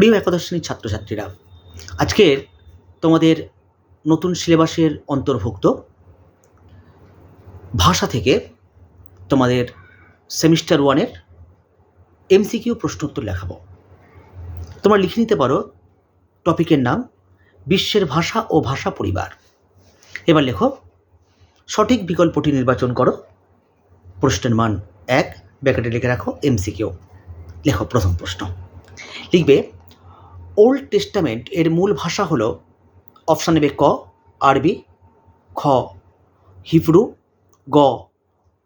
প্রিয় একাদশ শ্রেণির ছাত্রছাত্রীরা, আজকের তোমাদের নতুন সিলেবাসের অন্তর্ভুক্ত ভাষা থেকে তোমাদের সেমিস্টার ওয়ানের এমসিকিউ প্রশ্নোত্তর লেখাবো। তোমরা লিখে নিতে পারো টপিকের নাম, বিশ্বের ভাষা ও ভাষা পরিবার। এবার লেখো, সঠিক বিকল্পটি নির্বাচন করো। প্রশ্নের মান এক, ব্যাকেটে লিখে রাখো এমসিকিউ। লেখো প্রথম প্রশ্ন। লিখবে ওল্ড টেস্টামেন্ট এর মূল ভাষা হলো অপশান নেবে ক, আরবি, খ, হিব্রু, গ,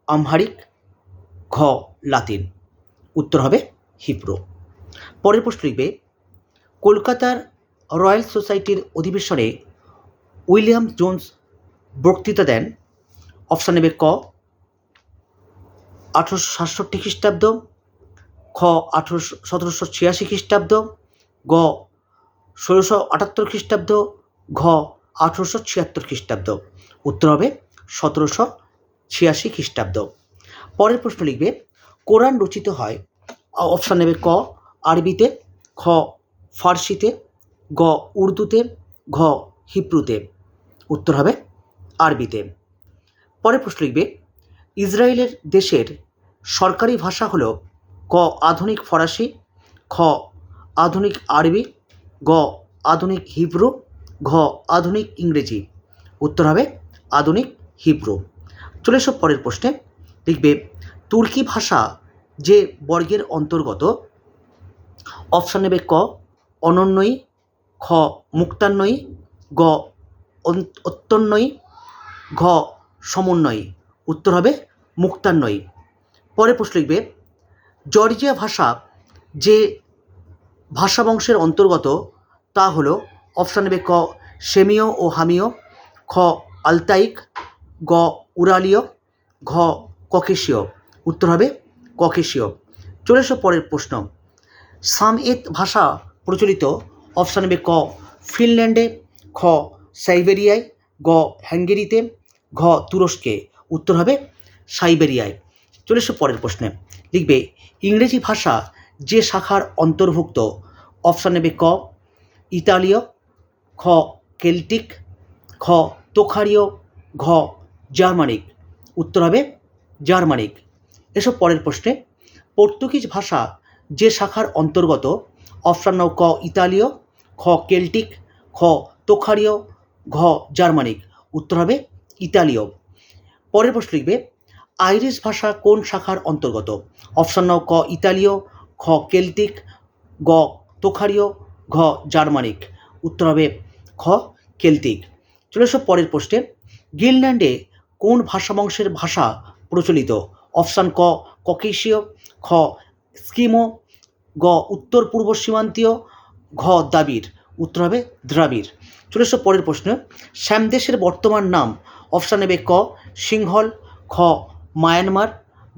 আমহারিক, ঘ, লাতিন। উত্তর হবে হিব্রু। পরের প্রশ্ন লিখবে, কলকাতার রয়্যাল সোসাইটির অধিবেশনে উইলিয়াম জোন্স বক্তৃতা দেন অপশান নেবে ক, আঠেরোশো সাতষট্টি খ্রিস্টাব্দ, খ, আঠেরোশো সতেরোশো ছিয়াশি খ্রিস্টাব্দ গ। ষোলোশো আটাত্তর খ্রিস্টাব্দ, ঘ। আঠেরোশো ছিয়াত্তর খ্রিস্টাব্দ। উত্তর হবে সতেরোশো ছিয়াশি খ্রিস্টাব্দ। পরের প্রশ্ন লিখবে, কোরআন রচিত হয় অপশান নেবে ক, আরবিতে, খ, ফার্সিতে, গ, উর্দুতে, ঘ, হিব্রুতে। উত্তর হবে আরবিতে। পরের প্রশ্ন লিখবে, ইসরায়েলের দেশের সরকারি ভাষা হলো ক, আধুনিক ফরাসি, খ আধুনিক আরবি, গ আধুনিক হিব্রু, ঘ আধুনিক ইংরেজি। উত্তর হবে আধুনিক হিব্রু। চলে এসব পরের প্রশ্নে। লিখবে, তুর্কি ভাষা যে বর্গের অন্তর্গত, অপশান নেবে ক অনন্যয়ী খ মুক্তান্বয়ী গ অত্যন্বয়ী ঘ সমন্বয়ী। উত্তর হবে মুক্তান্বয়ী পরের প্রশ্ন লিখবে, জর্জিয়া ভাষা যে ভাষা বংশের অন্তর্গত, তা হলো অপশান নেবে ক, সেমীয় ও হামীয়, খ, আলতাইক, গ, উরালীয়, ঘ, ককেশীয়। উত্তর হবে ককেশীয়। চলে এসো পরের প্রশ্ন। সামএত ভাষা প্রচলিত, অপশান নেবে ক, ফিনল্যান্ডে, খ, সাইবেরিয়ায়, গ হ্যাঙ্গেরিতে ঘ, তুরস্কে। উত্তর হবে সাইবেরিয়ায়। চলে এসো পরের প্রশ্নে। লিখবে ইংরেজি ভাষা যে শাখার অন্তর্ভুক্ত অপশান নেবে ক, ইতালীয়, খ, কেল্টিক, খ তোখারীয় ঘ, জার্মানিক। উত্তর হবে জার্মানিক। এসব পরের প্রশ্নে, পর্তুগিজ ভাষা যে শাখার অন্তর্গত, অপশান ক, ইতালীয়, খ, কেল্টিক, খ তোখারীয় ঘ, জার্মানিক। উত্তর হবে ইতালীয়। পরের প্রশ্ন লিখবে, আইরিশ ভাষা কোন শাখার অন্তর্গত? অপশান ক, ইতালীয়, খ, কেল্টিক, গ তোখারীয় ঘ জার্মানিক। উত্তর হবে খ কেলতিক। চলে এসব পরের প্রশ্নে। গ্রিনল্যান্ডে কোন ভাষাবংশের ভাষা প্রচলিত? অপশান ক ককেশীয়, খ স্কিমো, গ উত্তর পূর্ব সীমান্তীয়, ঘ দাবির উত্তর হবে দ্রাবিড়। চলে এসব পরের প্রশ্ন। শ্যামদেশের বর্তমান নাম অপশান নেবে ক সিংহল, খ মায়ানমার,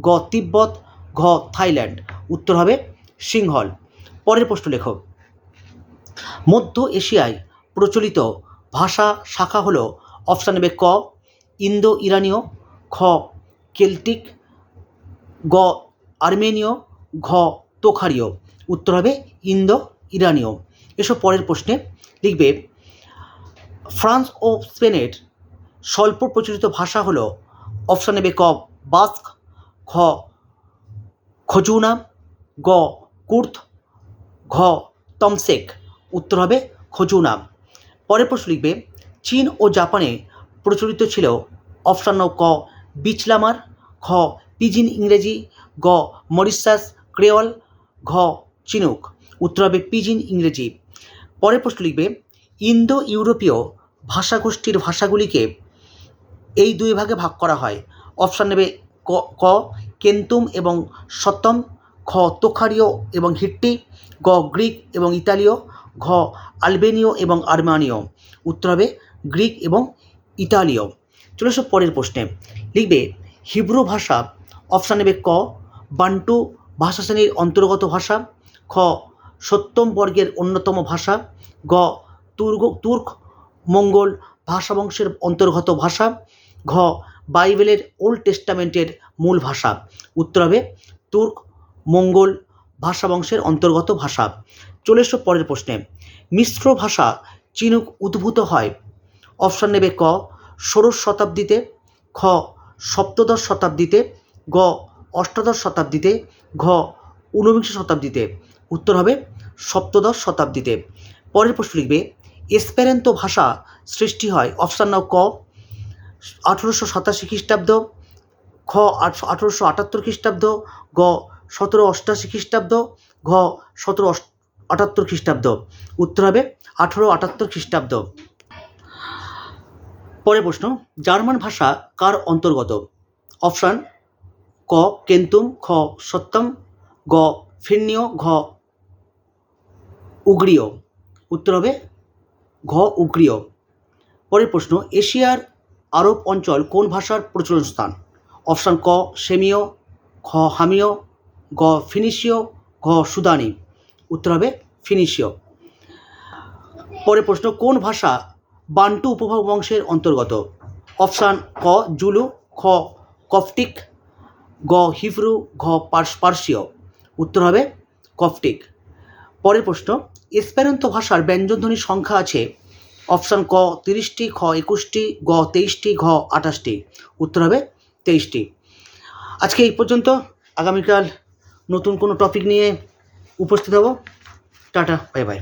গ তিব্বত, ঘ থাইল্যান্ড। উত্তর হবে সিংহল। পরের প্রশ্ন লেখো। মধ্য এশিয়ায় প্রচলিত ভাষা শাখা হলো অপশান নেবে ক ইন্দো ইরানীয় খ, কেল্টিক, গ, আর্মেনীয়, ঘ, তোখারীয়। উত্তর হবে ইন্দো ইরানীয় এসব পরের প্রশ্নে লিখবে, ফ্রান্স ও স্পেনের স্বল্প প্রচলিত ভাষা হলো অপশান নেবে ক, বাস্ক, খ, খজুনা, গ কুর্থ ঘ, তমসেক। উত্তর হবে খজুনা পরের প্রশ্ন লিখবে, চীন ও জাপানে প্রচলিত ছিল অপশান ক, বিচলামার, খ, পিজিন ইংরেজি, গ, মরিশাস ক্রেওয়াল ঘ, চিনুক। উত্তর হবে পিজিন ইংরেজি। পরের প্রশ্ন লিখবে ইন্দো ইউরোপীয় ভাষাগোষ্ঠীর ভাষাগুলিকে এই দুই ভাগে ভাগ করা হয়। অপশান নেবে ক কেন্তুম এবং সতম খ তোখারীয় এবং হিট্টি গ গ্রিক এবং ইতালীয়, ঘ আলবেনীয় এবং আর্মানীয়। উত্তর হবে গ্রিক এবং ইতালীয়। চলে এসো পরের প্রশ্নে। লিখবে হিব্রু ভাষা অপশান নেবে ক, বান্টু ভাষা শ্রেণির অন্তর্গত ভাষা, খ সত্যম বর্গের অন্যতম ভাষা, গ তুর্গ, তুর্ক মঙ্গল ভাষাবংশের অন্তর্গত ভাষা, ঘ বাইবেলের ওল্ড টেস্টামেন্টের মূল ভাষা। উত্তর হবে তুর্ক মঙ্গল ভাষা বংশের অন্তর্গত ভাষা। চলে এসো পরের প্রশ্নে। মিশ্র ভাষা চিনুক উদ্ভূত হয়। অপশান নেবে ক, ষোড়শ শতাব্দীতে, খ, সপ্তদশ শতাব্দীতে, গ, অষ্টাদশ শতাব্দীতে, ঘ, ঊনবিংশ শতাব্দীতে। উত্তর হবে সপ্তদশ শতাব্দীতে। পরের প্রশ্ন লিখবে এসপেরেন্তো ভাষা সৃষ্টি হয়? অপশান নাও ক, আঠেরোশো সাতাশি খ্রিস্টাব্দ, খ, আঠেরোশো আটাত্তর খ্রিস্টাব্দ, গ সতেরো অষ্টাশি খ্রিস্টাব্দ, ঘ, সতেরো আটাত্তর খ্রিস্টাব্দ। উত্তর হবে আঠেরো আটাত্তর খ্রিস্টাব্দ। পরের প্রশ্ন, জার্মান ভাষা কার অন্তর্গত? অপশান, ক, কেন্তুম, খ, সত্যম, গ, ফিন্নীয়, ঘ, উগ্রীয়। উত্তর হবে ঘ, উগ্রীয়। পরের প্রশ্ন, এশিয়ার আরব অঞ্চল কোন ভাষার প্রচলন স্থান অপশান, ক, সেমীয়, খ, হামীয় গ ফিনিশীয়, ঘ সুদানি। উত্তর হবে ফিনিশীয়। পরের প্রশ্ন, কোন ভাষা বান্টু উপভাগ বংশের অন্তর্গত? অপশান ক, জুলু, খ, কফটিক, গ, হিব্রু, ঘ, পার্স, পার্সীয়। উত্তর হবে কফটিক। পরের প্রশ্ন এসপেরান্তো ভাষার ব্যঞ্জনধ্বনির সংখ্যা আছে? অপশান ক, তিরিশটি, খ, একুশটি, গ, তেইশটি, ঘ, আঠাশটি। উত্তর হবে তেইশটি। আজকে এই পর্যন্ত। আগামীকাল নতুন কোনো টপিক নিয়ে উপস্থিত হব। Tata bye bye